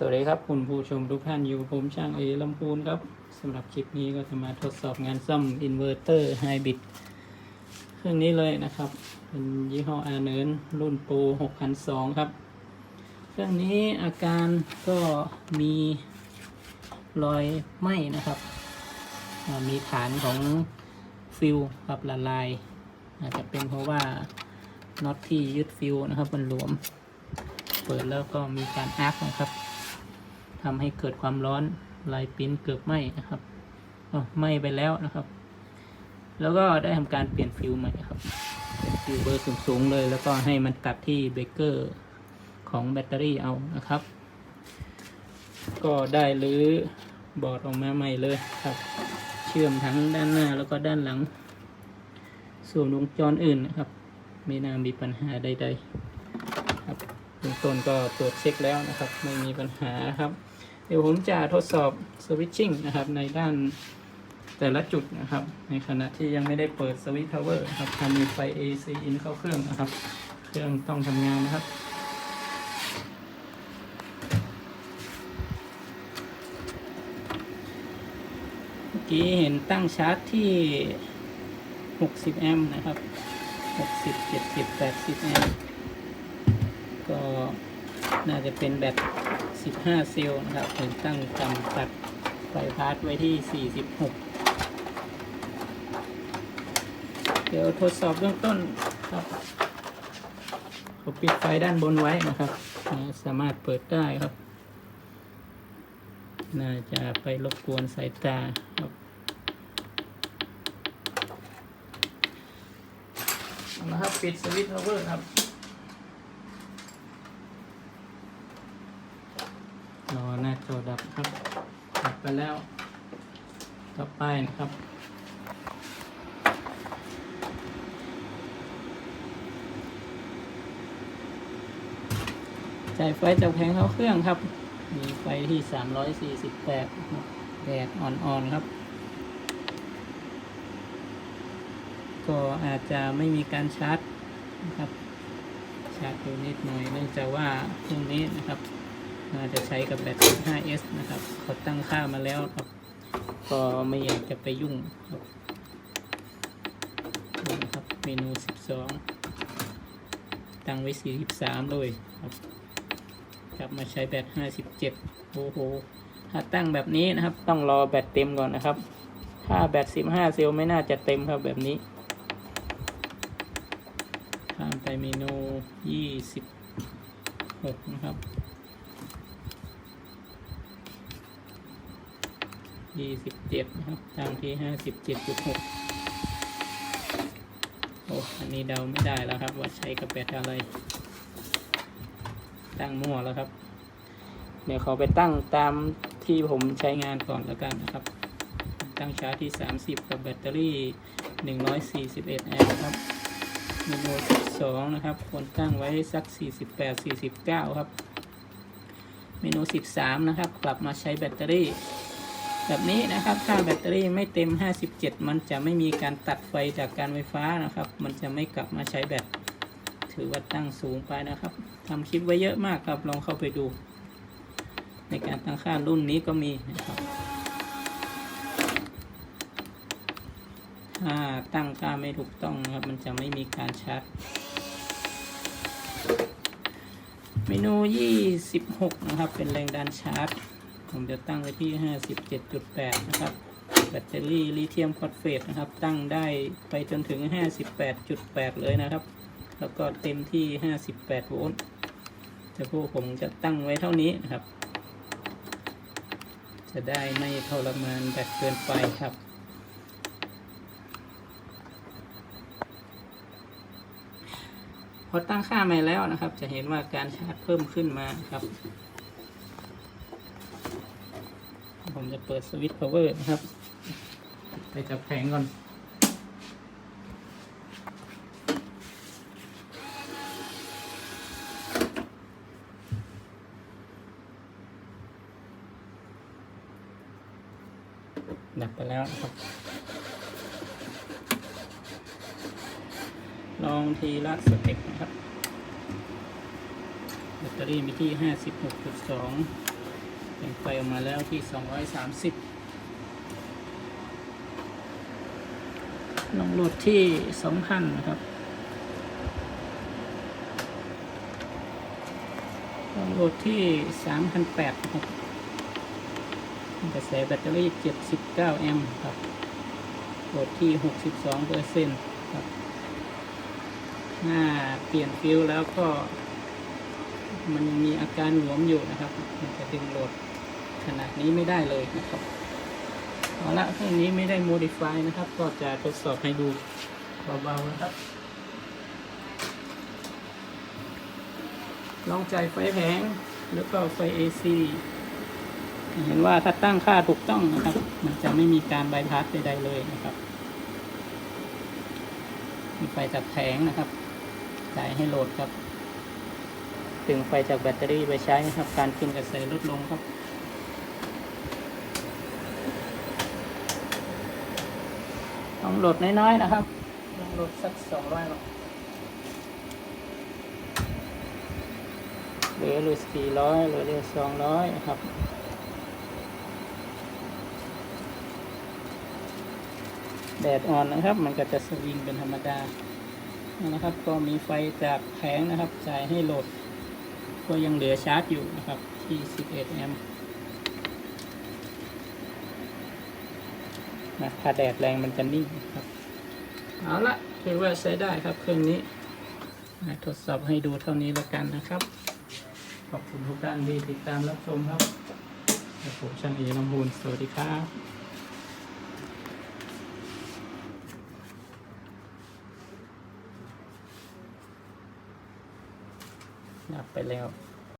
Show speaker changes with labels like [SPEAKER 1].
[SPEAKER 1] สวัสดีครับคุณผู้ชมทุกท่านอยู่ผมช่างเอลำพูนครับสำหรับคลิปนี้ก็จะมาทดสอบงานซ่อมอินเวอร์เตอร์ไฮบริดเครื่องนี้เลยนะครับ เป็นยี่ห้ออาเนินรุ่นโปร6002 ครับ เครื่องนี้อาการก็มีรอยไหม้นะครับ มีฐานของฟิวครับละลาย อาจจะเป็นเพราะว่าน็อตที่ยึดฟิวนะครับมันหลวม เปิดแล้วก็มีการอาร์คนะครับ ทำให้เกิดความร้อนลายปิ้นเกือบไหม้นะครับอ๋อไหม้ไปแล้วนะครับ แล้วก็ได้ทำการเปลี่ยนฟิวใหม่ครับฟิวเบอร์สูงๆเลย แล้วก็ให้มันตัดที่เบรกเกอร์ของแบตเตอรี่เอานะครับ ก็ได้รื้อบอร์ดออกมาใหม่เลยครับ เชื่อมทั้งด้านหน้าแล้วก็ด้านหลัง ส่วนวงจรอื่นนะครับ ไม่น่ามีปัญหาใด ๆ ครับเบื้องต้นก็ตรวจเช็คแล้วนะครับ ไม่มีปัญหาครับ เดี๋ยวผมจะทดสอบสวิตชิ่งนะครับในด้านแต่ละจุดนะครับ ในขณะที่ยังไม่ได้เปิดสวิตช์พาวเวอร์ครับถ้ามีไฟ AC in เข้าเครื่องนะครับ เครื่องต้องทำงานนะครับเมื่อกี้เห็นตั้งชาร์จที่ 60 แอมป์นะครับ 60 70 80 แอมป์ น่าจะเป็นแบต15 เซลล์นะครับผมตั้งจำกัดไฟพาสไว้ที่ 46 เดี๋ยวทดสอบเบื้องต้นครับผมปิดไฟด้านบนไว้นะครับ สามารถเปิดได้ครับ น่าจะไปรบกวนสายตาครับเอาละครับ ปิดสวิตช์พาวเวอร์ครับ รอหน้า จอดับครับ ดับไปแล้ว ต่อไปนะครับ จ่ายไฟจากแผงเข้าเครื่องครับ มีไฟที่348ครับแดดอ่อนๆครับ ก็อาจจะไม่มีการชาร์จนะครับ ชาร์จอยู่นิดหน่อยเนื่องจากว่าเครื่องนี้นะครับ น่าจะใช้กับแบต 15S นะครับ เขาตั้งค่ามาแล้วครับ ก็ไม่อยากจะไปยุ่งครับดูนะครับ เมนู 12 ตั้งไว้ 43 เลยครับ กลับมาใช้แบต 57 โอ้โห ถ้าตั้งแบบนี้นะครับ ต้องรอแบตเต็มก่อนนะครับ ถ้าแบต 15 เซลล์ไม่น่าจะเต็มครับแบบนี้ข้ามไปเมนู 26 นะครับ ยี่สิบเจ็ดนะครับตามที่ห้าสิบเจ็ดจุดหกโอ้อันนี้เดาไม่ได้แล้วครับ ว่าใช้กระแปดอะไร ตั้งมั่วแล้วครับ เดี๋ยวเขาไปตั้งตามที่ผมใช้งานก่อนแล้วกันนะครับ ตั้งชาร์จที่ 30 กับแบตเตอรี่ 141 แอมป์ครับเมนู12 นะครับ ควรตั้งไว้สัก 48 49 ครับเมนู 13 นะครับ กลับมาใช้แบตเตอรี่ แบบนี้นะครับ ถ้าแบตเตอรี่ไม่เต็ม 57 มันจะไม่มีการตัดไฟจากการไฟฟ้านะครับ มันจะไม่กลับมาใช้แบต ถือว่าตั้งสูงไปนะครับทำคลิปไว้เยอะมากครับ ลองเข้าไปดู ในการตั้งค่ารุ่นนี้ก็มีนะครับถ้าตั้งค่าไม่ถูกต้องนะครับ มันจะไม่มีการชาร์จ เมนู 26 นะครับ เป็นแรงดันชาร์จ ผมจะตั้งไว้ที่ 57.8 นะครับ แบตเตอรี่ลิเธียมฟอสเฟตนะครับ ตั้งได้ไปจนถึง 58.8 เลยนะครับ แล้วก็เต็มที่ 58 โวลต์แต่พวกผมจะตั้งไว้เท่านี้นะครับ จะได้ไม่ทรมานแบตเกินไปครับพอตั้งค่าใหม่แล้วนะครับ จะเห็นว่าการชาร์จเพิ่มขึ้นมาครับ ผมจะ เปิดสวิตช์พาวเวอร์นะครับ ไปจับแผงก่อน ดับไปแล้วครับ ลองทีละสเต็ปนะครับ แบตเตอรี่มีที่ 56.2แต่ง ไฟออกมาแล้วที่สองร้อยสามสิบลองโหลดที่สองพันนะครับลองโหลดที่สามพันแปดครับกระแสแบตเตอรี่เจ็ดสิบเก้าแอมป์ครับโหลดที่หกสิบสองเปอร์เซ็นต์ครับหน้าเปลี่ยนฟิวแล้วก็มันยังมีอาการหลวมอยู่นะครับ มันจะดึงโหลด ขนาดนี้ไม่ได้เลยนะครับเอาละเครื่องนี้ไม่ได้โมดิฟายนะครับ ก็จะทดสอบให้ดูเบาๆนะครับ ลองใจไฟแผงแล้วก็ไฟ AC เห็นว่าถ้าตั้งค่าถูกต้องนะครับ มันจะไม่มีการบายพาสใดๆเลยนะครับ มีไฟจากแผงนะครับจ่ายให้โหลดครับดึงไฟจากแบตเตอรี่ไปใช้นะครับ การขึ้นกระแสลดลงครับ ต้องโหลดน้อยๆนะครับ ลองโหลดสักสองร้อยหรอกเหลือเหลือสี่ร้อยเหลือเหลือสองร้อยนะครับแดดอ่อนนะครับ มันก็จะสวิงเป็นธรรมดานะครับ ก็มีไฟจากแผงนะครับจ่ายให้โหลด ก็ยังเหลือชาร์จอยู่นะครับที่ 11 แอมป์ นะถ้าแดดแรงมันจะนิ่งครับ เอาละถือว่าใช้ได้ครับเครื่องนี้นะทดสอบให้ดูเท่านี้แล้วกันนะครับ ขอบคุณทุกท่านที่ติดตามรับชมครับผมช่างเอลำพูนสวัสดีครับดับไปแล้ว